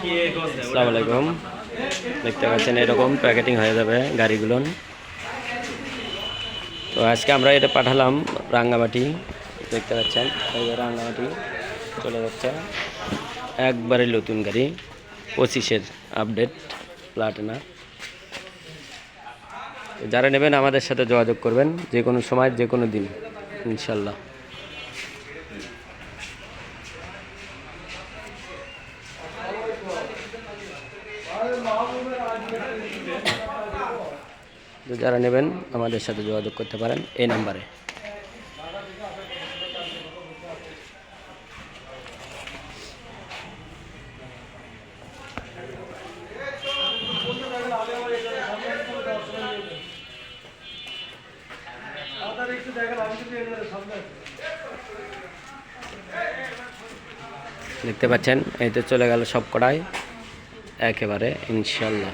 আলাইকুম দেখতে পাচ্ছেন, এরকম প্যাকেটিং হয়ে যাবে গাড়িগুলো। তো আজকে আমরা এটা পাঠালাম রাঙ্গামাটি। দেখতে পাচ্ছেন, এই রাঙ্গামাটি চলে যাচ্ছে। একবারে নতুন গাড়ি, পঁচিশের আপডেট, প্লাটিনা। যারা নেবেন আমাদের সাথে যোগাযোগ করবেন যে কোনো সময় যে কোনো দিন, ইনশাল্লাহ। যারা নেবেন আমাদের সাথে যোগাযোগ করতে পারেন এই নাম্বারে। দেখতে পাচ্ছেন, এই তো চলে গেল সব কটাই একেবারে ইনশাল্লাহ।